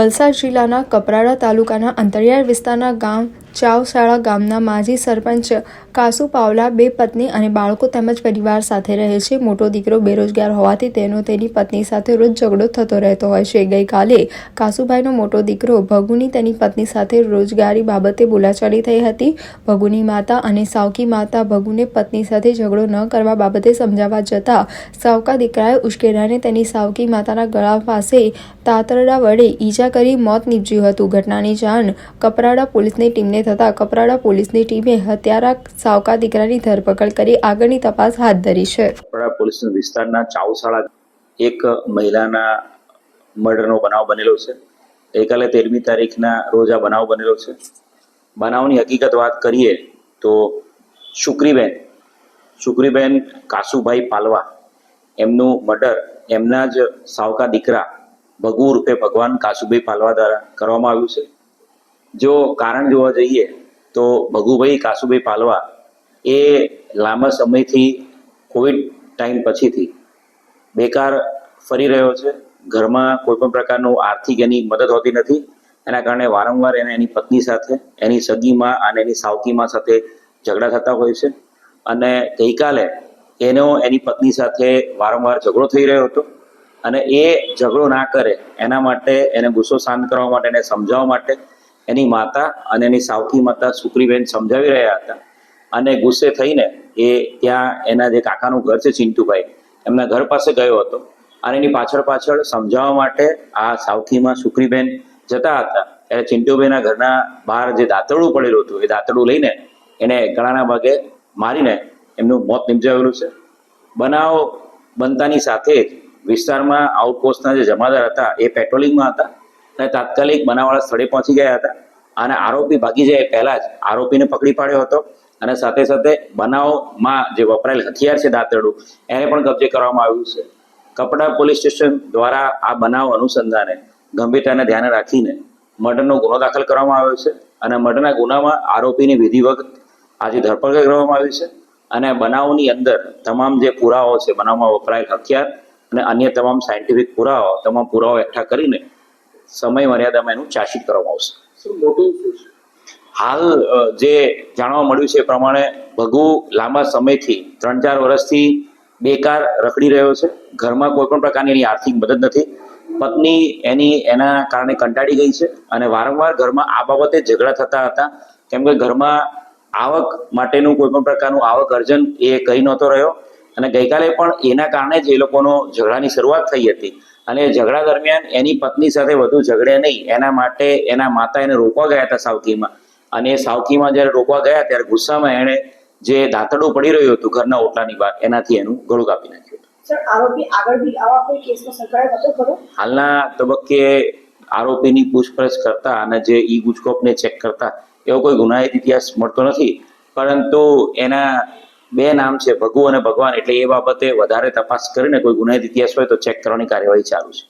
વલસાડ જિલ્લાના કપરાડા તાલુકાના અંતરિયાળ વિસ્તારના ગામ ચાવશાળા ગામના માજી સરપંચ કાસુ, પાવલા, બે પત્ની અને બાળકો તેમજ પરિવાર સાથે રહે છે. મોટો દીકરો બેરોજગાર હોવાથી તેનો તેની પત્ની સાથે રોજ ઝઘડો થતો રહેતો હોય છે. ગઈકાલે કાસુભાઈનો મોટો દીકરો ભગુની તેની પત્ની સાથે રોજગારી બાબતે બોલાચાલી થઈ હતી. ભગુની માતા અને સાવકી માતા ભગુને પત્ની સાથે ઝઘડો ન કરવા બાબતે સમજાવવા જતાં સાવકા દીકરાએ ઉશ્કેરાને તેની સાવકી માતાના ગળા પાસે તાતરડા વડે ઈજા કરી મોત નીપજ્યું હતું. ઘટનાની જાણ કપરાડા પોલીસની ટીમને થતાં કપરાડા પોલીસની ટીમે હત્યારા સાવકા દીકરાની ધરપકડ કરી આગળની તપાસ હાથ ધરી છે. કપરાડા પોલીસ વિસ્તારના ચાઉસાળા એક મહિલાના મર્ડરનો બનાવ બનેલો છે. ગઈકાલે તેરમી તારીખના રોજ આ બનાવ બનેલો છે. બનાવની હકીકત વાત કરીએ તો શુક્રીબેન શુક્રીબેન કાસુભાઈ પાલવા, એમનું મર્ડર એમના જ સાવકા દીકરા ભગુ રૂપે ભગવાન કાસુભાઈ પાલવા દ્વારા કરવામાં આવ્યું છે. જો કારણ જોવા જઈએ તો ભગુભાઈ કાસુભાઈ પાલવા એ લાંબા સમયથી કોવિડ ટાઈમ પછીથી બેકાર ફરી રહ્યો છે. ઘરમાં કોઈ પણ પ્રકારનું આર્થિક એની મદદ હોતી નથી. એના કારણે વારંવાર એને એની પત્ની સાથે, એની સગીમાં અને એની સાવકીમાં સાથે ઝઘડા થતા હોય છે. અને ગઈકાલે એનો એની પત્ની સાથે વારંવાર ઝઘડો થઈ રહ્યો હતો. અને એ ઝઘડો ના કરે એના માટે એને ગુસ્સો શાંત કરવા માટે એને સમજાવવા માટે એની માતા અને એની સાવકી માતા સુકરીબેન સમજાવી રહ્યા હતા. અને ગુસ્સે થઈને એ ત્યાં એના જે કાકાનું ઘર છે ચિંટુભાઈ, એમના ઘર પાસે ગયો હતો. અને એની પાછળ પાછળ સમજાવવા માટે આ સાવકીમાં સુક્રીબેન જતા હતા. ત્યારે ચિંટુભાઈના ઘરના બહાર જે દાંતરડું પડેલું હતું, એ દાંતરડું લઈને એને ગળાના ભાગે મારીને એમનું મોત નિપજાવેલું છે. બનાવ બનતાની સાથે જ વિસ્તારમાં આઉટપોસ્ટના જે જમાદાર હતા, એ પેટ્રોલિંગમાં હતા. અને તાત્કાલિક બનાવવાળા સ્થળે પહોંચી ગયા હતા. અને આરોપી ભાગી જાય પહેલા જ આરોપીને પકડી પાડ્યો હતો. અને સાથે સાથે બનાવમાં જે વપરાયેલ હથિયાર છે દાંતરડું, એને પણ કબજે કરવામાં આવ્યું છે. કપડા પોલીસ સ્ટેશન દ્વારા આ બનાવ અનુસંધાને ગંભીરતાને ધ્યાને રાખીને મર્ડરનો ગુનો દાખલ કરવામાં આવ્યો છે. અને મર્ડરના ગુનામાં આરોપીની વિધિવત આજે ધરપકડ કરવામાં આવી છે. અને બનાવની અંદર તમામ જે પુરાવાઓ છે, બનાવમાં વપરાયેલ હથિયાર અને અન્ય તમામ સાયન્ટિફિક પુરાવાઓ, તમામ પુરાવાઓ એકઠા કરીને સમય મર્યાદામાં એનું ચાર્જશીટ કરવામાં આવશે. હાલ જે જાણવા મળ્યું છે એ પ્રમાણે ભગુ લાંબા સમયથી ત્રણ ચાર વર્ષથી બેકાર રખડી રહ્યો છે. ઘરમાં કોઈ પણ પ્રકારની એની આર્થિક મદદ નથી. પત્ની એની એના કારણે કંટાળી ગઈ છે અને વારંવાર ઘરમાં આ બાબતે ઝઘડા થતા હતા. કેમ કે ઘરમાં આવક માટેનું કોઈ પણ પ્રકારનું આવક અર્જન એ કહી નહોતો રહ્યો. અને ગઈકાલે પણ એના કારણે જ એ લોકોનો ઝઘડાની શરૂઆત થઈ હતી. અને ઝઘડા દરમિયાન એની પત્ની સાથે વધુ ઝઘડે નહીં. એના માટે એના માતા એને રોકવા ગયા હતા સાવકીમાં. અને એ સાવકીમાં જ્યારે રોકવા ગયા ત્યારે ગુસ્સામાં એણે જે દાંતડું પડી રહ્યું હતું ઘરના ઓટલાની બહાર એનાથી એનું ગળું કાપી નાખ્યું હતું. હાલના તબક્કે આરોપીની પૂછપરછ કરતા અને જે ઈ ગુજકોપને ચેક કરતા એવો કોઈ ગુનાહિત ઇતિહાસ મળતો નથી. પરંતુ એના બે નામ છે ભગુ અને ભગવાન, એટલે એ બાબતે વધારે તપાસ કરીને કોઈ ગુનાહિત ઇતિહાસ હોય તો ચેક કરવાની કાર્યવાહી ચાલુ છે.